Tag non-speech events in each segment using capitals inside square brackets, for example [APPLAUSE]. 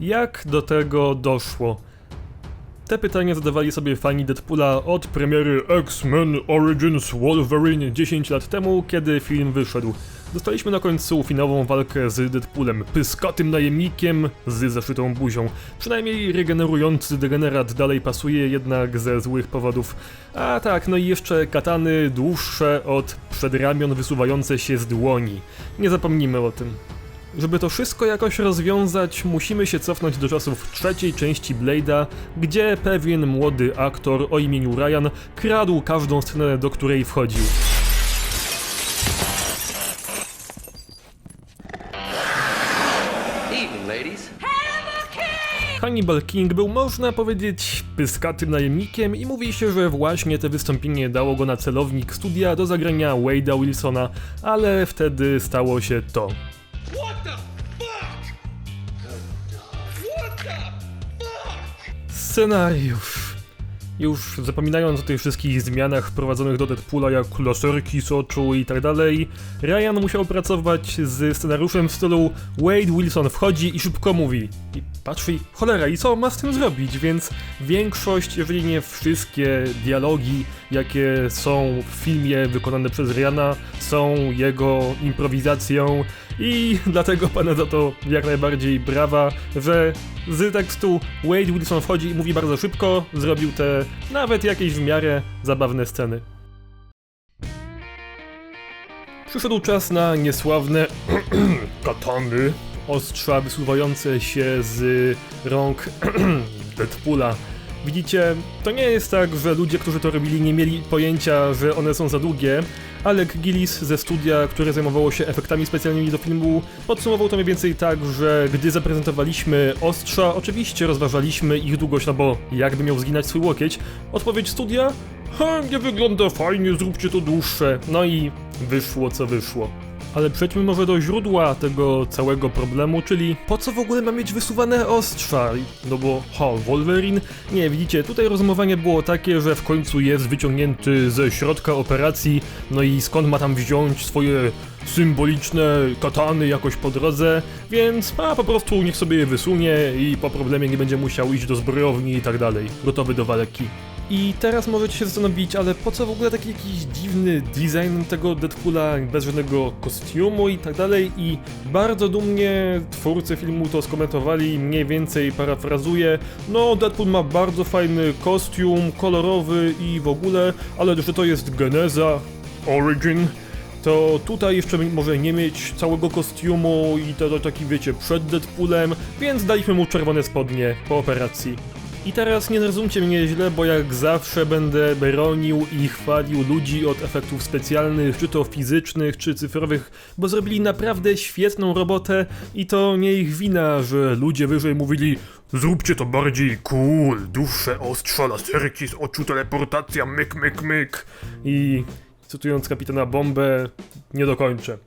Jak do tego doszło? Te pytania zadawali sobie fani Deadpoola od premiery X-Men Origins Wolverine 10 lat temu, kiedy film wyszedł. Dostaliśmy na końcu finałową walkę z Deadpoolem, pyskatym najemnikiem z zaszytą buzią. Przynajmniej regenerujący degenerat dalej pasuje, jednak ze złych powodów. A tak, no i jeszcze katany dłuższe od przedramion wysuwające się z dłoni. Nie zapomnijmy o tym. Żeby to wszystko jakoś rozwiązać, musimy się cofnąć do czasów trzeciej części Blade'a, gdzie pewien młody aktor o imieniu Ryan kradł każdą scenę, do której wchodził. Hannibal King był, można powiedzieć, pyskatym najemnikiem i mówi się, że właśnie te wystąpienie dało go na celownik studia do zagrania Wade'a Wilsona, ale wtedy stało się to. Fuck? Scenariusz. Już zapominając o tych wszystkich zmianach wprowadzonych do Deadpoola, jak laserki z oczu i tak dalej, Ryan musiał pracować z scenariuszem w stylu Wade Wilson wchodzi i szybko mówi. I patrzy, cholera, i co ma z tym zrobić? Więc większość, jeżeli nie wszystkie dialogi, jakie są w filmie wykonane przez Ryana, są jego improwizacją i [LAUGHS] dlatego pana za to jak najbardziej brawa, że z tekstu Wade Wilson wchodzi i mówi bardzo szybko, zrobił te nawet jakieś w miarę zabawne sceny. Przyszedł czas na niesławne [CLEARS THROAT] katany, ostrza wysuwające się z rąk [CLEARS THROAT] Deadpoola. Widzicie, to nie jest tak, że ludzie, którzy to robili, nie mieli pojęcia, że one są za długie. Alec Gillis ze studia, które zajmowało się efektami specjalnymi do filmu, podsumował to mniej więcej tak, że gdy zaprezentowaliśmy ostrza, oczywiście rozważaliśmy ich długość, no bo jakby miał zginać swój łokieć. Odpowiedź studia? Ha, nie wygląda fajnie, zróbcie to dłuższe. No i wyszło co wyszło. Ale przejdźmy może do źródła tego całego problemu, czyli po co w ogóle ma mieć wysuwane ostrza? No bo, ha, Wolverine? Nie, widzicie, tutaj rozumowanie było takie, że w końcu jest wyciągnięty ze środka operacji, no i skąd ma tam wziąć swoje symboliczne katany jakoś po drodze, więc a po prostu niech sobie je wysunie i po problemie nie będzie musiał iść do zbrojowni i tak dalej, gotowy do walki. I teraz możecie się zastanowić, ale po co w ogóle taki jakiś dziwny design tego Deadpoola bez żadnego kostiumu i tak dalej i bardzo dumnie twórcy filmu to skomentowali, mniej więcej parafrazuję, no Deadpool ma bardzo fajny kostium, kolorowy i w ogóle, ale że to jest geneza, origin, to tutaj jeszcze może nie mieć całego kostiumu i to, to taki wiecie, przed Deadpoolem, więc daliśmy mu czerwone spodnie po operacji. I teraz nie zrozumcie mnie źle, bo jak zawsze będę bronił i chwalił ludzi od efektów specjalnych, czy to fizycznych, czy cyfrowych, bo zrobili naprawdę świetną robotę i to nie ich wina, że ludzie wyżej mówili Zróbcie to bardziej cool, dłuższe ostrza, laserki z oczu, teleportacja, myk, myk, myk i cytując kapitana Bombę, nie dokończę.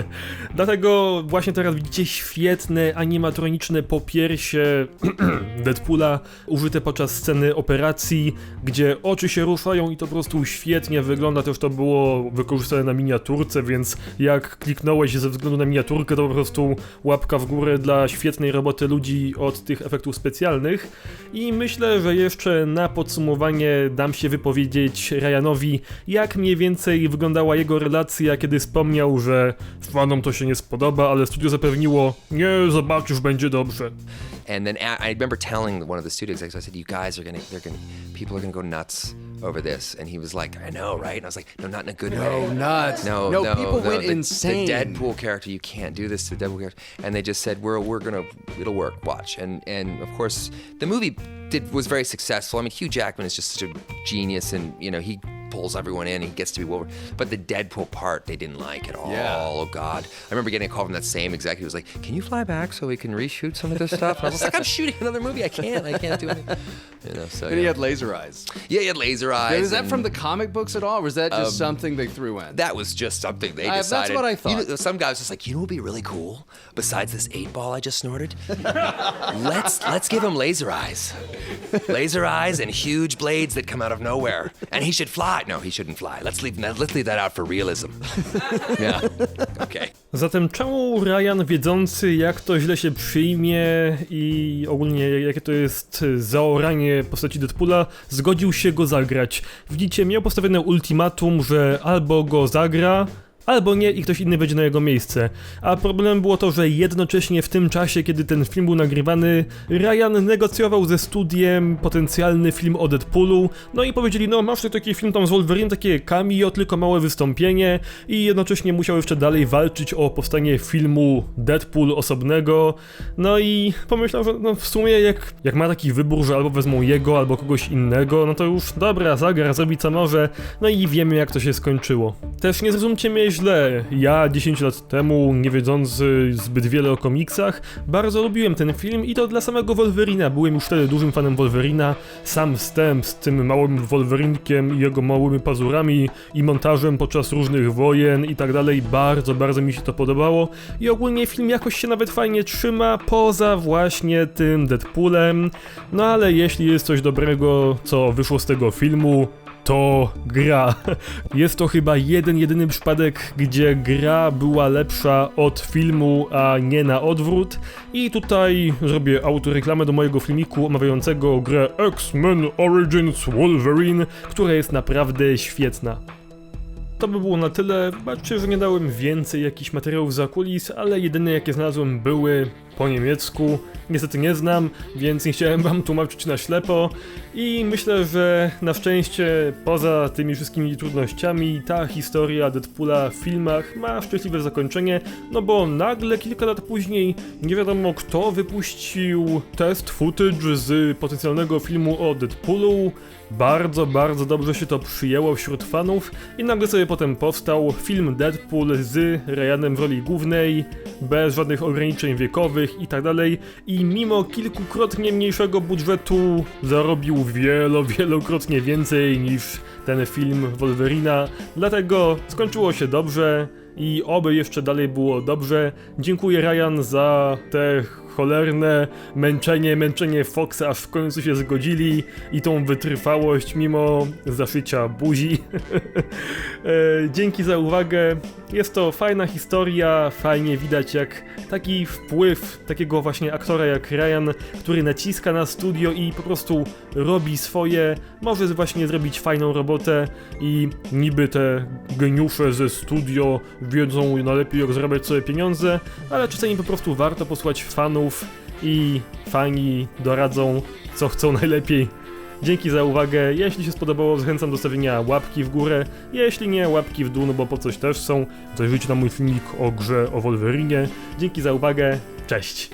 [LAUGHS] Dlatego właśnie teraz widzicie świetne animatroniczne popiersie [CLEARS THROAT] Deadpoola użyte podczas sceny operacji, gdzie oczy się ruszają i to po prostu świetnie wygląda. Też to było wykorzystane na miniaturce, więc jak kliknąłeś ze względu na miniaturkę, to po prostu łapka w górę dla świetnej roboty ludzi od tych efektów specjalnych. I myślę, że jeszcze na podsumowanie dam się wypowiedzieć Ryanowi, jak mniej więcej wyglądała jego relacja, kiedy wspomniał, że fanom to się nie spodoba, ale studio zapewniło, nie, zobaczysz, będzie dobrze. And then I remember telling one of the studio execs, I said, "You guys are gonna, they're gonna, people are gonna go nuts over this." And he was like, "I know, right?" And I was like, "No, not in a good No, way." nuts. No, No, no, people no, went the, insane. The Deadpool character, you can't do this to the Deadpool character. And they just said, "We're we're gonna, it'll work. Watch." And and of course, the movie did was very successful. I mean, Hugh Jackman is just such a genius, and you know he pulls everyone in. He gets to be Wolverine. But the Deadpool part, they didn't like at all. Yeah. Oh God! I remember getting a call from that same executive. He was like, "Can you fly back so we can reshoot some of this stuff?" And I was like, "I'm [LAUGHS] shooting another movie. I can't. I can't do it." You know. So And he had laser eyes. yeah, he had laser eyes. Is that and- from the comic books at all, or was that just um, something they threw in? that was just something they I- that's what I You thought. know, some guy was just like, you know, what'd be really cool besides this eight ball I just snorted. [LAUGHS] let's let's give him laser eyes, laser eyes, and huge blades that come out of nowhere, and he should fly. Fly. No, he shouldn't fly. Let's leave that. Let's leave that out for realism. [LAUGHS] yeah. Okay. Zatem czemu Ryan, wiedzący jak to źle się przyjmie i ogólnie jakie to jest zaoranie postaci Deadpoola, zgodził się go zagrać? Widzicie, miał postawione ultimatum, że albo go zagra, albo nie i ktoś inny będzie na jego miejsce. A problemem było to, że jednocześnie w tym czasie, kiedy ten film był nagrywany, Ryan negocjował ze studiem potencjalny film o Deadpoolu, no i powiedzieli, no masz tutaj taki film tam z Wolverine, takie cameo, tylko małe wystąpienie i jednocześnie musiał jeszcze dalej walczyć o powstanie filmu Deadpool osobnego, no i pomyślał, że no w sumie jak, jak ma taki wybór, że albo wezmą jego, albo kogoś innego, no to już dobra, zagra, zrobi co może, no i wiemy jak to się skończyło. Też nie zrozumcie mnie źle, ja 10 lat temu, nie wiedzący zbyt wiele o komiksach, bardzo lubiłem ten film i to dla samego Wolverina, byłem już wtedy dużym fanem Wolverina, sam wstęp z tym małym Wolverinkiem i jego małymi pazurami i montażem podczas różnych wojen i tak dalej, bardzo, bardzo mi się to podobało. I ogólnie film jakoś się nawet fajnie trzyma, poza właśnie tym Deadpoolem, no ale jeśli jest coś dobrego, co wyszło z tego filmu, to gra. Jest to chyba jeden, jedyny przypadek, gdzie gra była lepsza od filmu, a nie na odwrót. I tutaj zrobię autoreklamę do mojego filmiku omawiającego grę X-Men Origins Wolverine, która jest naprawdę świetna. To by było na tyle. Baczcie, że nie dałem więcej jakichś materiałów za kulis, ale jedyne jakie znalazłem były po niemiecku. Niestety nie znam, więc nie chciałem wam tłumaczyć na ślepo. I myślę, że na szczęście poza tymi wszystkimi trudnościami ta historia Deadpoola w filmach ma szczęśliwe zakończenie, no bo nagle kilka lat później nie wiadomo kto wypuścił test footage z potencjalnego filmu o Deadpoolu. Bardzo, bardzo dobrze się to przyjęło wśród fanów i nagle sobie potem powstał film Deadpool z Ryanem w roli głównej, bez żadnych ograniczeń wiekowych i tak dalej i mimo kilkukrotnie mniejszego budżetu zarobił wielo, wielokrotnie więcej niż ten film Wolverina, dlatego skończyło się dobrze i oby jeszcze dalej było dobrze. Dziękuję Ryan za te cholerne męczenie, męczenie Foxa, aż w końcu się zgodzili i tą wytrwałość mimo zaszycia buzi. [LAUGHS] E, Dzięki za uwagę. Jest to fajna historia, fajnie widać jak taki wpływ takiego właśnie aktora jak Ryan, który naciska na studio i po prostu robi swoje, może właśnie zrobić fajną robotę i niby te geniusze ze studio wiedzą najlepiej jak zarabiać sobie pieniądze, ale czasami po prostu warto posłać fanów i fani doradzą co chcą najlepiej. Dzięki za uwagę. Jeśli się spodobało, zachęcam do stawienia łapki w górę. Jeśli nie, łapki w dół, no bo po coś też są. Zajrzyjcie na mój filmik o grze o Wolverinie. Dzięki za uwagę. Cześć.